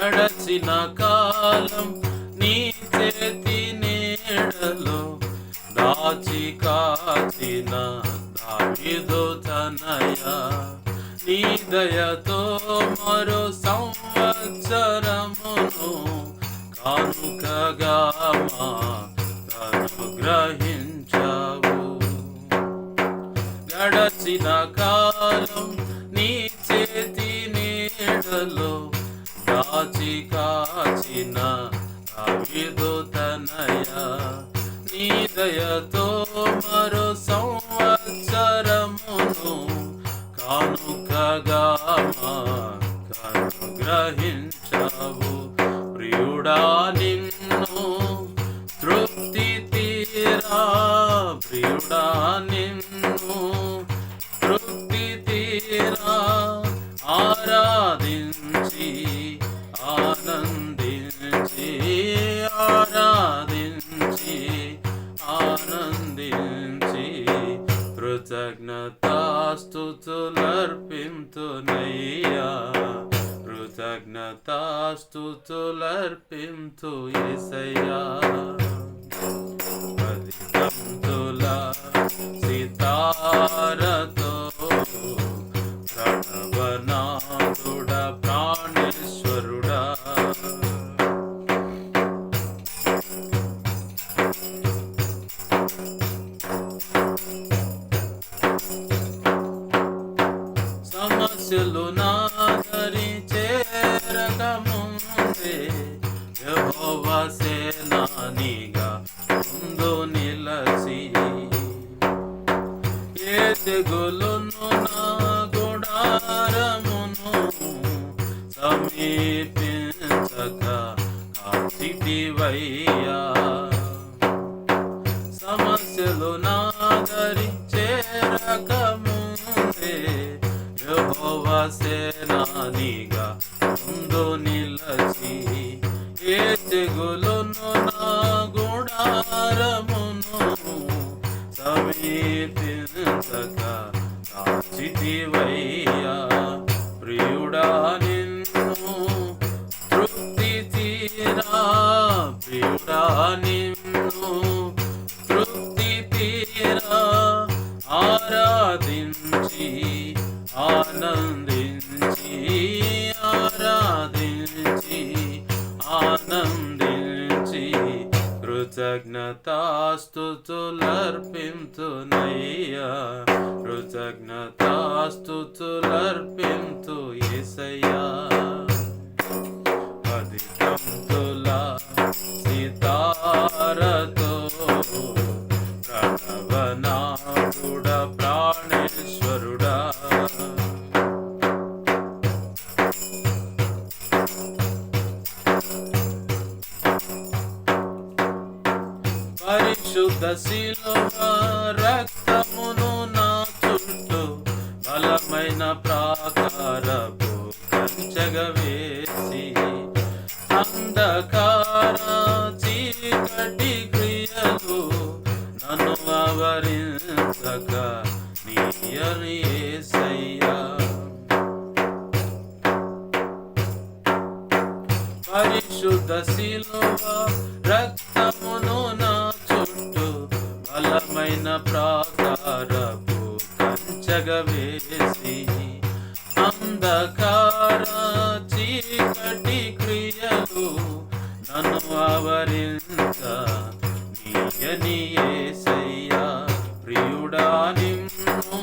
గడచిన కాలం నీ చేతి నీడలో దాచి కాచిన దావిదో తనయ. నీ దయతో మరో సంవత్సరమును కానుకగా మా అనుగ్రహించావు గడచిన కాలం దాచి కాచిన అవిదో నీ దయతో మరో సంవత్సరమును కానుకగా గ్రహించావు. ప్రియుడా నిన్ను తృప్తి తీరా. ప్రియుడా నిన్ను స్థుతులర్పింతు ఏసయ్యా. యెహోవా సేనానిగా ముందు నిలచి ఏ తెగులును నా గుడారమును సమీపించక కాచితివయ్యా ప్రియుడా నిన్ను తృప్తి తీరా. ప్రియుడా నిన్ను తృప్తి తీరా. ఆనందించి ఆరాధించి ఆనందించి కృతజ్ఞతాస్తుతులర్పింతునయ్యా. కృతజ్ఞతాస్తుతులర్పింతు ఏసయ్యా. వేసి అంధకార చీకటి క్రియలు నన్ను ఆవరించక పరిశుద్ధ శిలువ రక్తమును నా చుట్టూ బలమైన ప్రాకారపు కంచగ అంధకార చీకటి క్రియలు నన్ను ఆవరించ నీయని ప్రియుడా నిన్ను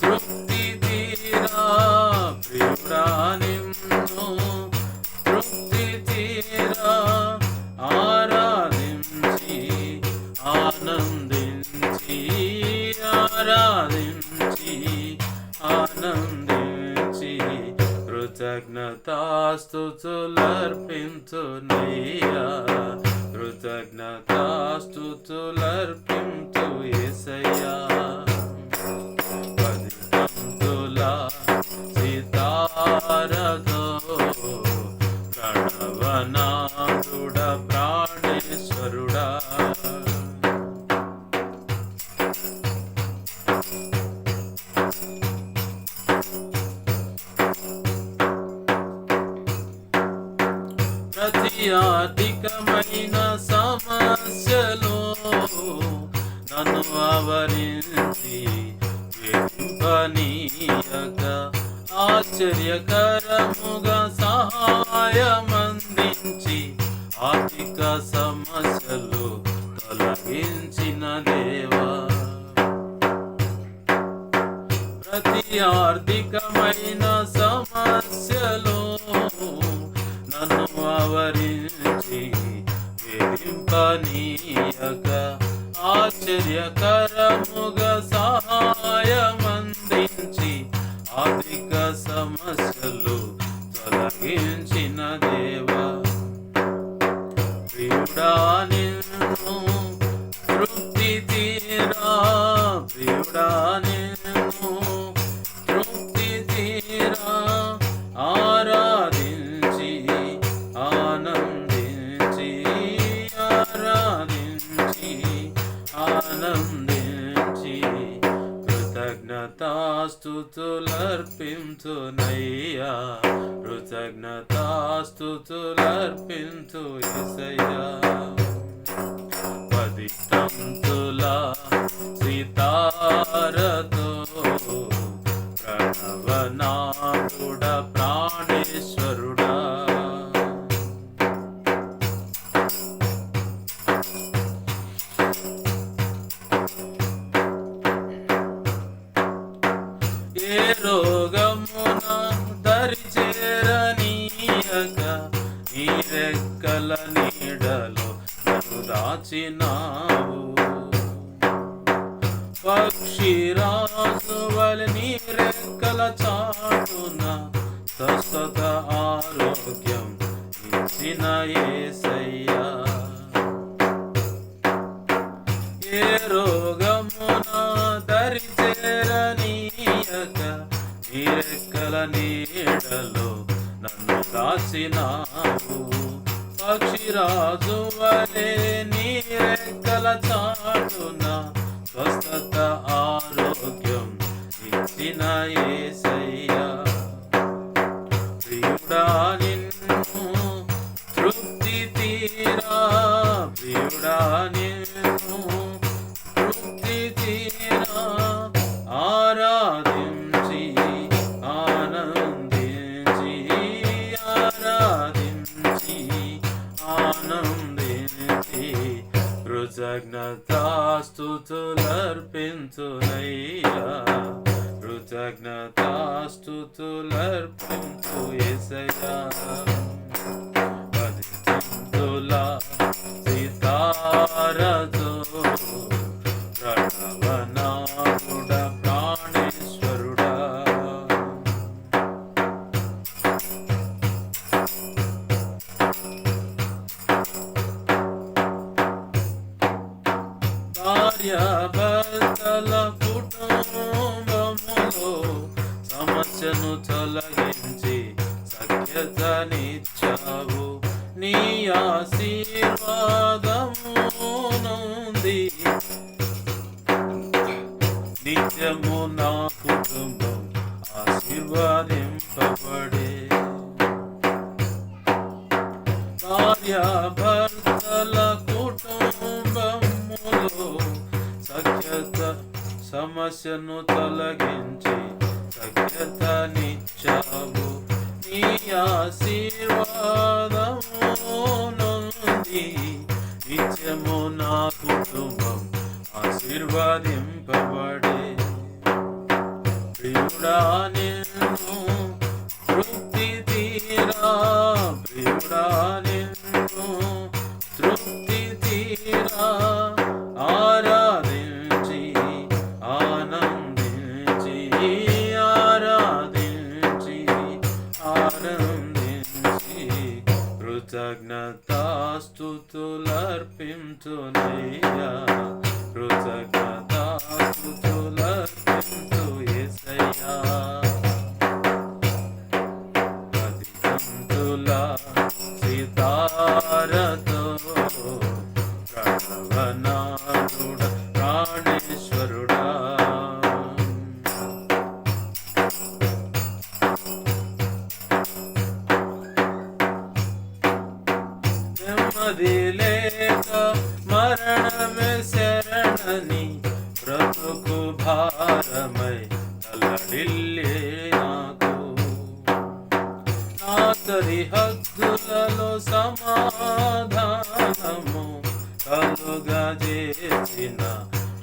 తృప్తి తీరా ప్రియుడా నిన్ను తృప్తి తీరా ఆరాధించి ఆనందించి. కృతజ్ఞతాస్తుతులర్పించునయ్యా కృతజ్ఞతాస్తులర్పించు ఏసయ్యా. పది పంతుల సితారతో ఆశ్చర్యకరముగా సహాయమందించి ఆర్థిక సమస్యలు తొలగించిన దేవా. ప్రతి ఆర్థికమైన సమస్యలో నన్ను ఆవరించి వేధింపనీయక ఆశ్చర్యకరముగా ఆనందించి కృతజ్ఞతాస్తుతులర్పించునయ్యా. కృతజ్ఞతాస్తుతులర్పించు ఎసయ్యా పది తంతుల సీతా స్వస్థత ఆరోగ్యం ఇచ్చిన ఏసయ్యా. ఏ రోగమున దరిచేరనీయక నీరెక్కల నీడలో నన్ను దాచినావు. పక్షిరాజు వలే నీరెక్కల చాటున స్వస్థత ఆరోగ్యం ఇచ్చిన ఏసయ్యా. కృతజ్ఞతాస్తుతులర్పించునయ్యా కృతజ్ఞతాస్తుతులర్పించు ఎసయా పది తంతుల భార్య కుటుంబములో సమస్యను తొలగించి సఖ్యతనిచ్చావు. నీ ఆశీర్వాదమునుంది. నిత్యము నా కుటుంబం ఆశీర్వాదింపబడే. భార్యాభర్తల ఆశను తొలగించి సఖ్యతనిచ్చావు. నీ ఆశీర్వాదము నుండి నిత్యము నా కుటుంబం ఆశీర్వాదింపబడే. ప్రియుడా నిన్ను తృప్తి తీరా. ప్రియుడా కృతజ్ఞతాస్తుతులర్పించునయ్యా కృతజ్ఞతాస్తుతులర్పించు యేసయ్యా నెమ్మది లేక మరణమే శరణని బ్రతుకు భారమై తలడిల్లే నాకు నా సరిహద్దులలో సమాధానము కలుగా చేసిన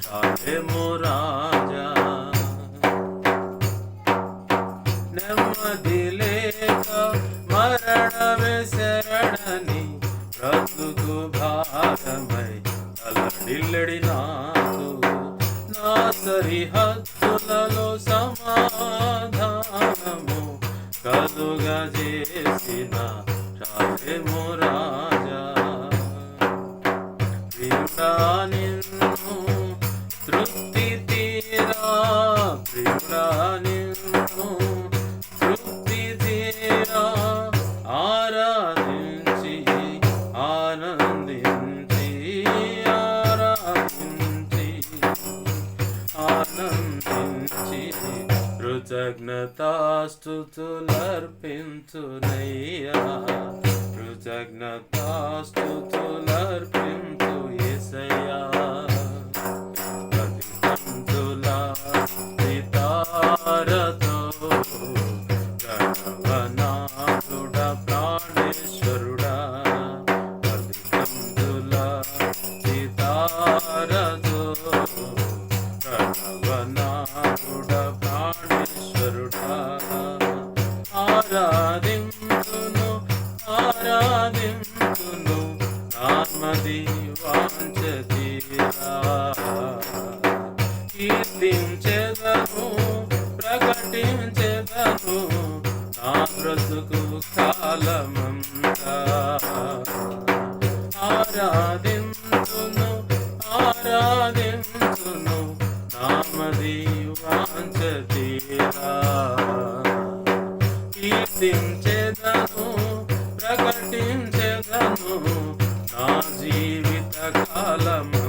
శాలెము రాజా నెమ్మది లేక మరణమే శరణని భాగమై అలడిల్లడి నాకు నా సరిహద్దులలో సమాధానము కలుగా చేసిన శాలెము రాజా. ప్రియుడా నిన్ను తృప్తి తీరా ప్రియుడా కృతజ్ఞతాస్తుతులర్పించునయ్యా. కృతజ్ఞతాస్తుతులర్పించు నామది వాంచతీరా కీర్తించెదను ప్రకటించెదను నా బ్రతుకు కాలమంతా. ఆరాధించును ఆరాధించును నామది వాంచతీరా కీర్తించెదను ప్రకటించెదను నా జీవిత కాలం